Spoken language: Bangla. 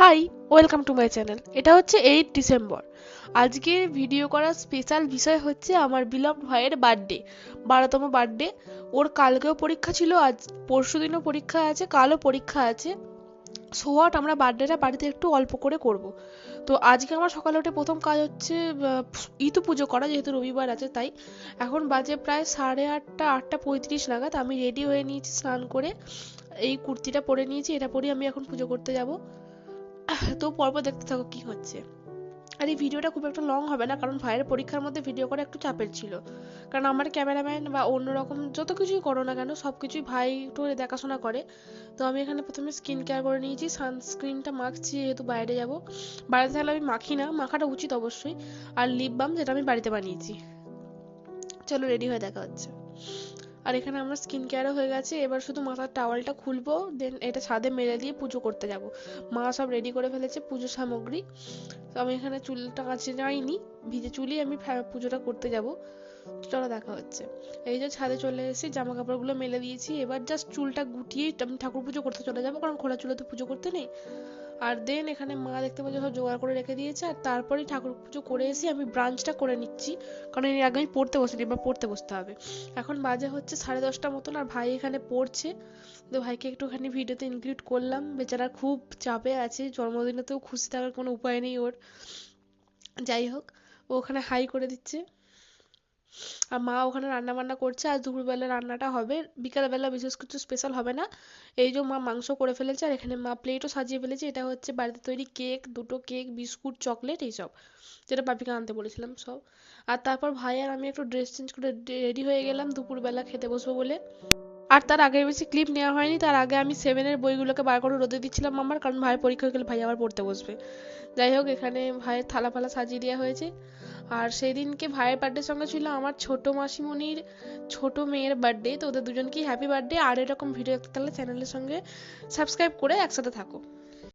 Hi welcome to my channel এটা হচ্ছে এইট ডিসেম্বর আজকের ভিডিও করার স্পেশাল বিষয় হচ্ছে আমার বিলভ ভাইয়ের বার্থডে বারোতম বার্থডে ওর কালকেও পরীক্ষা ছিল, আজ পরশু দিনও পরীক্ষা আছে, কালও পরীক্ষা আছে। সো হোয়াট আমরা বার্থডেটা বাড়িতে একটু অল্প করে করব। তো আজকে আমার সকালে উঠে প্রথম কাজ হচ্ছে ইতু পুজো করা, যেহেতু রবিবার আছে তাই। এখন বাজে প্রায় সাড়ে আটটা আটটা পঁয়ত্রিশ নাগাদ। আমি রেডি হয়ে নিয়েছি, স্নান করে। এই কুর্তিটা পরে নিয়েছি, এটা পরে আমি এখন পুজো করতে যাব। তো পরপর দেখতে থাকো কি হচ্ছে। আর এই ভিডিওটা খুব একটা লং হবে না, কারণ ভাইয়ের পরীক্ষার মধ্যে ভিডিও করা একটু চাপের ছিল। কারণ আমার ক্যামেরাম্যান বা অন্যরকম যত কিছুই করো না কেন সব কিছুই ভাই একটু দেখাশোনা করে। তো আমি এখানে প্রথমে স্কিন কেয়ার করে নিয়েছি সানস্ক্রিনটা মাখছি যেহেতু বাইরে যাব। বাইরে থাকলে আমি মাখি না, মাখাটা উচিত অবশ্যই। আর লিপ বাম যেটা আমি বাড়িতে বানিয়েছি। চলো রেডি হয়ে দেখা হচ্ছে। আর এখানে আমার স্কিন কেয়ারও হয়ে গেছে। এবার শুধু মাথার টাওয়ালটা খুলবো দেন এটা ছাদে মেলে দিয়ে পুজো করতে যাব। মা সব রেডি করে ফেলেছে পুজো সামগ্রী। তো আমি এখানে চুলটা কাছে যাইনি ভিজে চুলই আমি পুজোটা করতে যাব। চলো দেখা হচ্ছে। এই যে ছাদে চলে এসেছি জামা কাপড়গুলো মেলে দিয়েছি। এবার জাস্ট চুলটা গুটিয়ে আমি ঠাকুর পুজো করতে চলে যাব, কারণ খোলা চুলে তো পুজো করতে নেই। আর দেন এখানে মা দেখতে পাচ্ছি সব জোগাড় করে রেখে দিয়েছে, আর তারপরেই ঠাকুর পুজো করে এসে আমি ব্রাঞ্চটা করে নিচ্ছি, কারণ এর আগে আমি পড়তে বসিনি, এবার পড়তে বসতে হবে। এখন বাজে হচ্ছে সাড়ে দশটা মতন, আর ভাই এখানে পড়ছে। তো ভাইকে একটুখানি ভিডিওতে ইনক্লুড করলাম। বেচারা খুব চাপে আছে, জন্মদিনেতেও খুশি থাকার কোনো উপায় নেই ওর। যাই হোক, ও ওখানে হাই করে দিচ্ছে। আর মা ওখানে রান্না বান্না করছে আর দুপুরবেলা রান্নাটা হবে। বিকালবেলা বিশেষ কিছু স্পেশাল হবে না। এই যে মা মাংস করে ফেলেছে আর এখানে মা প্লেটও সাজিয়ে ফেলেছে। এটা হচ্ছে বাড়িতে তৈরি কেক দুটো কেক বিস্কুট চকলেট এইসব যেটা বাপিকে আনতে বলেছিলাম সব। আর তারপর ভাই আর আমি একটু ড্রেস চেঞ্জ করে রেডি হয়ে গেলাম দুপুরবেলা খেতে বসবো বলে। আর তার আগে বেশি ক্লিপ নেওয়া হয়নি। তার আগে আমি সেভেনের বইগুলোকে বার করে রোদে দিচ্ছিলাম আমার কারণ ভাইয়ের পরীক্ষা হয়ে গেলে ভাই আবার পড়তে বসবে। যাই হোক, এখানে ভাইয়ের থালা ফালা সাজিয়ে দেওয়া হয়েছে। আর সেই দিনকে ভাইয়ের বার্থডের সঙ্গে ছিল আমার ছোট মাসিমণির ছোট মেয়ের বার্থডে তো ওদের দুজনকেই হ্যাপি বার্থডে আর এরকম ভিডিও দেখতে চ্যানেলের সঙ্গে সাবস্ক্রাইব করে একসাথে থাকো।